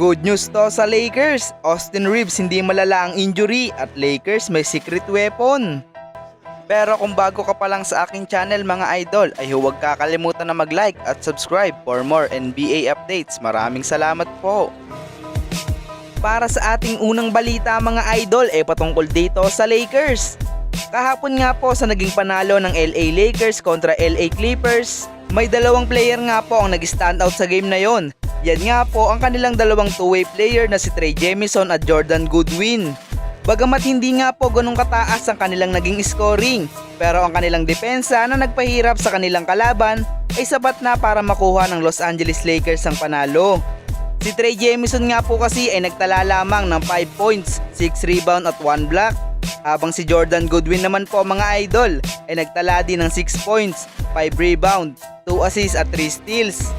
Good news to sa Lakers. Austin Reeves hindi malala ang injury at Lakers may secret weapon. Pero kung bago ka pa lang sa aking channel mga idol ay huwag kakalimutan na mag-like at subscribe for more NBA updates. Maraming salamat po. Para sa ating unang balita mga idol ay patungkol dito sa Lakers. Kahapon nga po sa naging panalo ng LA Lakers kontra LA Clippers, may dalawang player nga po ang nag-stand out sa game na yon. Yan nga po ang kanilang dalawang two-way player na si Trey Jemison at Jordan Goodwin. Bagamat hindi nga po ganun kataas ang kanilang naging scoring, pero ang kanilang depensa na nagpahirap sa kanilang kalaban ay sapat na para makuha ng Los Angeles Lakers ang panalo. Si Trey Jemison nga po kasi ay nagtala lamang ng 5 points, 6 rebound at 1 block. Habang si Jordan Goodwin naman po mga idol ay nagtala din ng 6 points, 5 rebound, 2 assists at 3 steals.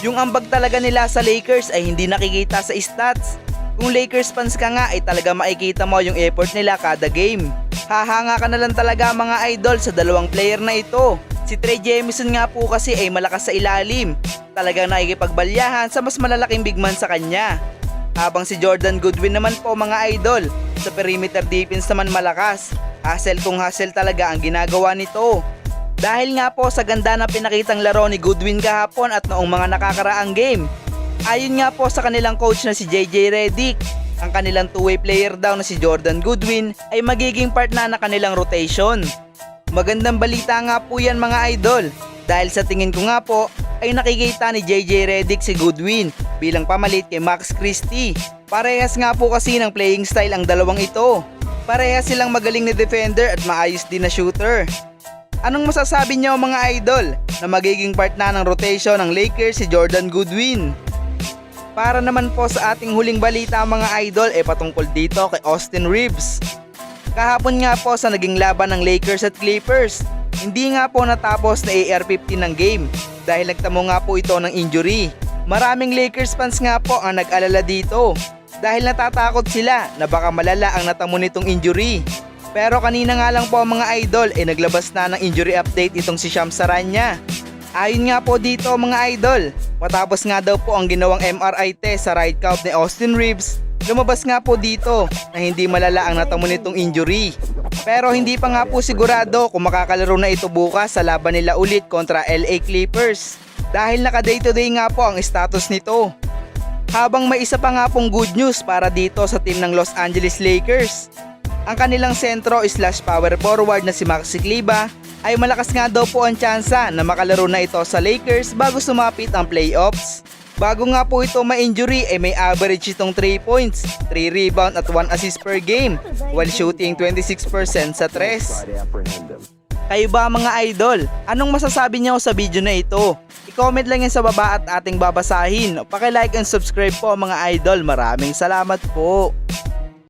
Yung ambag talaga nila sa Lakers ay hindi nakikita sa stats. Kung Lakers fans ka nga ay talaga makikita mo yung effort nila kada game. Hahanga ka na lang talaga mga idol sa dalawang player na ito. Si Trey Jemison nga po kasi ay malakas sa ilalim. Talagang nakikipagbalyahan sa mas malalaking big man sa kanya. Habang si Jordan Goodwin naman po mga idol, sa perimeter defense naman malakas. Hustle kung hustle talaga ang ginagawa nito. Dahil nga po sa ganda na pinakitang laro ni Goodwin kahapon at noong mga nakakaraang game. Ayon nga po sa kanilang coach na si JJ Redick, ang kanilang two-way player daw na si Jordan Goodwin ay magiging part na ng kanilang rotation. Magandang balita nga po yan mga idol dahil sa tingin ko nga po ay nakikita ni JJ Redick si Goodwin bilang pamalit kay Max Christie. Parehas nga po kasi ng playing style ang dalawang ito. Parehas silang magaling na defender at maayos din na shooter. Anong masasabi niyo mga idol na magiging part na ng rotation ng Lakers si Jordan Goodwin? Para naman po sa ating huling balita mga idol ay patungkol dito kay Austin Reeves. Kahapon nga po sa naging laban ng Lakers at Clippers, hindi nga po natapos na AR-15 ng game dahil nagtamo nga po ito ng injury. Maraming Lakers fans nga po ang nag-alala dito dahil natatakot sila na baka malala ang natamo nitong injury. Pero kanina nga lang po mga idol ay naglabas na ng injury update itong si Shams Saranya. Ayon nga po dito mga idol, matapos nga daw po ang ginawang MRI test sa right calf ni Austin Reeves, lumabas nga po dito na hindi malala ang natamo nitong injury. Pero hindi pa nga po sigurado kung makakalaro na ito bukas sa laban nila ulit kontra LA Clippers. Dahil naka day to day nga po ang status nito. Habang may isa pa nga pong good news para dito sa team ng Los Angeles Lakers. Ang kanilang sentro slash power forward na si Maxi Kleber ay malakas nga daw po ang tsansa na makalaro na ito sa Lakers bago sumapit ang playoffs. Bago nga po ito ma-injury ay may average itong 3 points, 3 rebound at 1 assist per game while shooting 26% sa 3. Kayo ba mga idol? Anong masasabi niyo sa video na ito? I-comment lang yan sa baba at ating babasahin. Paki-like and subscribe po mga idol. Maraming salamat po.